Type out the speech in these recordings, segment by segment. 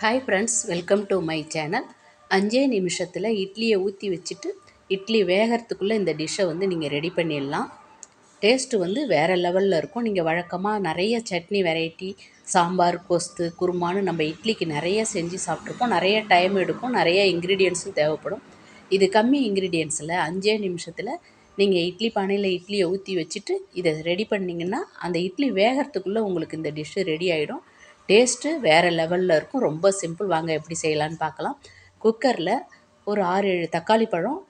Hi friends welcome to my channel அஞ்சே நிமிஷத்தில் இட்லியை ஊற்றி வச்சுட்டு இட்லி வேகிறதுக்குள்ளே இந்த டிஷ்ஷை வந்து நீங்கள் ரெடி பண்ணிடலாம். டேஸ்ட்டு வந்து வேறு லெவலில் இருக்கும். நீங்கள் வழக்கமாக நிறைய சட்னி வெரைட்டி சாம்பார் கொஸ்து குருமான்னு நம்ம இட்லிக்கு நிறைய செஞ்சு சாப்பிட்ருப்போம் நிறைய டைம் எடுக்கும். நிறைய இன்க்ரீடியன்ஸும் தேவைப்படும். இது கம்மி இன்க்ரீடியன்ஸில் அஞ்சே நிமிஷத்தில் நீங்கள் இட்லி பானையில் இட்லியை ஊற்றி வச்சுட்டு இதை ரெடி பண்ணிங்கன்னா அந்த இட்லி வேகிறதுக்குள்ளே உங்களுக்கு இந்த டிஷ்ஷு ரெடி ஆகிடும் டேஸ்ட்டு வேறு லெவலில் இருக்கும். ரொம்ப சிம்பிள். வாங்க எப்படி செய்யலான்னு பார்க்கலாம். குக்கரில் ஒரு ஆறு ஏழு தக்காளி பழம்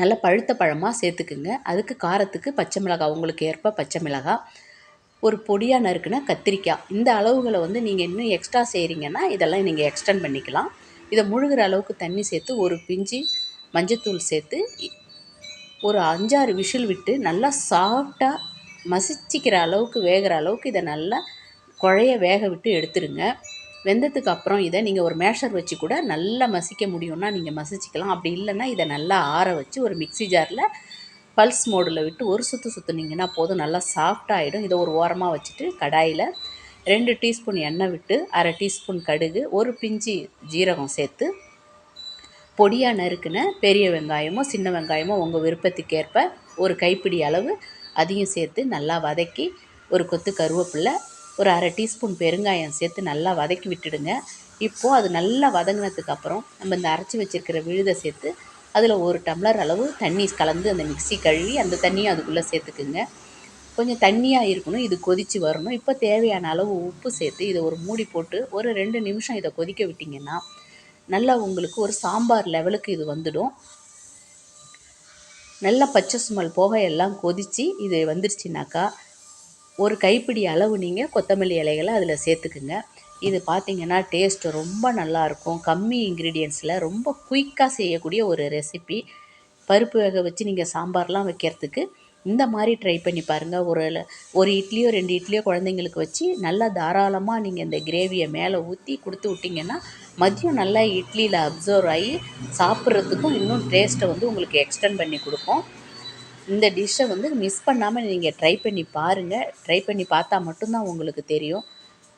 நல்ல பழுத்த பழமாக சேர்த்துக்குங்க. அதுக்கு காரத்துக்கு பச்சை மிளகாய் உங்களுக்கு ஏற்ப பச்சை மிளகாய் ஒரு பொடியாக நறுக்குனா கத்திரிக்காய். இந்த அளவுகளை வந்து நீங்கள் இன்னும் எக்ஸ்ட்ரா செய்கிறீங்கன்னா இதெல்லாம் நீங்கள் எக்ஸ்டெண்ட் பண்ணிக்கலாம். இதை முழுகிற அளவுக்கு தண்ணி சேர்த்து ஒரு பிஞ்சு மஞ்சத்தூள் சேர்த்து ஒரு அஞ்சாறு விஷில் விட்டு நல்லா சாஃப்டாக மசிச்சிக்கிற அளவுக்கு வேகிற அளவுக்கு இதை நல்லா குழைய வேக விட்டு எடுத்துருங்க. வெந்ததுக்கு அப்புறம் இதை நீங்கள் ஒரு மேஷர் வச்சு கூட நல்லா மசிக்க முடியும்னா நீங்கள் மசிச்சிக்கலாம். அப்படி இல்லைன்னா இதை நல்லா ஆற வச்சு ஒரு மிக்சி ஜாரில் பல்ஸ் மோடில் விட்டு ஒரு சுற்று சுற்றுனீங்கன்னா போதும். நல்லா சாஃப்டாகிடும் இதை ஒரு ஓரமாக வச்சுட்டு கடாயில் ரெண்டு டீஸ்பூன் எண்ணெய் விட்டு அரை டீஸ்பூன் கடுகு ஒரு பிஞ்சு ஜீரகம் சேர்த்து பொடியாக நறுக்குன பெரிய வெங்காயமோ சின்ன வெங்காயமோ உங்கள் விருப்பத்துக்கேற்ப ஒரு கைப்பிடி அளவு அதையும் சேர்த்து நல்லா வதக்கி ஒரு கொத்து கருவேப்பில்லை ஒரு அரை டீஸ்பூன் பெருங்காயம் சேர்த்து நல்லா வதக்கி விட்டுடுங்க. இப்போது அது நல்லா வதங்கினதுக்கு அப்புறம் நம்ம இந்த அரைச்சி வச்சுருக்கிற விழுதை சேர்த்து அதில் ஒரு டம்ளர் அளவு தண்ணி கலந்து அந்த மிக்சி கழுவி அந்த தண்ணியை அதுக்குள்ளே சேர்த்துக்குங்க. கொஞ்சம் தண்ணியாக இருக்கணும் இது கொதித்து வரணும். இப்போ தேவையான அளவு உப்பு சேர்த்து இதை ஒரு மூடி போட்டு ஒரு ரெண்டு நிமிஷம் இதை கொதிக்க விட்டிங்கன்னா நல்லா உங்களுக்கு ஒரு சாம்பார் லெவலுக்கு இது வந்துடும். நல்லா பச்சை சுமல் போக எல்லாம் கொதித்து இது வந்துருச்சுனாக்கா ஒரு கைப்பிடி அளவு நீங்கள் கொத்தமல்லி இலைகளை அதில் சேர்த்துக்குங்க. இது பார்த்திங்கன்னா டேஸ்ட்டு ரொம்ப நல்லாயிருக்கும் கம்மி இன்க்ரீடியன்ஸில் ரொம்ப குயிக்காக செய்யக்கூடிய ஒரு ரெசிபி பருப்பு வேக வச்சு நீங்கள் சாம்பார்லாம் வைக்கிறதுக்கு இந்த மாதிரி ட்ரை பண்ணி பாருங்கள் ஒரு ஒரு இட்லியோ ரெண்டு இட்லியோ குழந்தைங்களுக்கு வச்சு நல்லா தாராளமாக நீங்கள் இந்த கிரேவியை மேலே ஊற்றி கொடுத்து விட்டிங்கன்னா மதியம் நல்லா இட்லியில் அப்சர்வ் ஆகி சாப்பிட்றதுக்கும் இன்னும் டேஸ்ட்டை வந்து உங்களுக்கு எக்ஸ்டெண்ட் பண்ணி கொடுக்கும். இந்த டிஷ்ஷை வந்து மிஸ் பண்ணாமல் நீங்கள் ட்ரை பண்ணி பாருங்கள் ட்ரை பண்ணி பார்த்தா மட்டும்தான் உங்களுக்கு தெரியும்.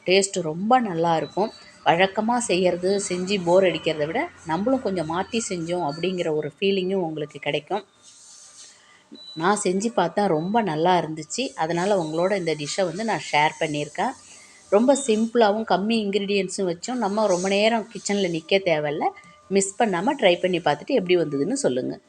டேஸ்ட்டு ரொம்ப நல்லாயிருக்கும் வழக்கமாக செய்கிறது செஞ்சு போர் அடிக்கிறத விட நம்மளும் கொஞ்சம் மாற்றி செஞ்சோம் அப்படிங்கிற ஒரு ஃபீலிங்கும் உங்களுக்கு கிடைக்கும். நான் செஞ்சு பார்த்தேன் ரொம்ப நல்லா இருந்துச்சு. அதனால் உங்களோட இந்த டிஷ்ஷை வந்து நான் ஷேர் பண்ணியிருக்கேன். ரொம்ப சிம்பிளாகவும் கம்மி இன்க்ரீடியன்ஸும் வச்சும் நம்ம ரொம்ப நேரம் கிச்சனில் நிற்க தேவையில்ல. மிஸ் பண்ணாமல் ட்ரை பண்ணி பார்த்துட்டு எப்படி வந்ததுன்னு சொல்லுங்கள்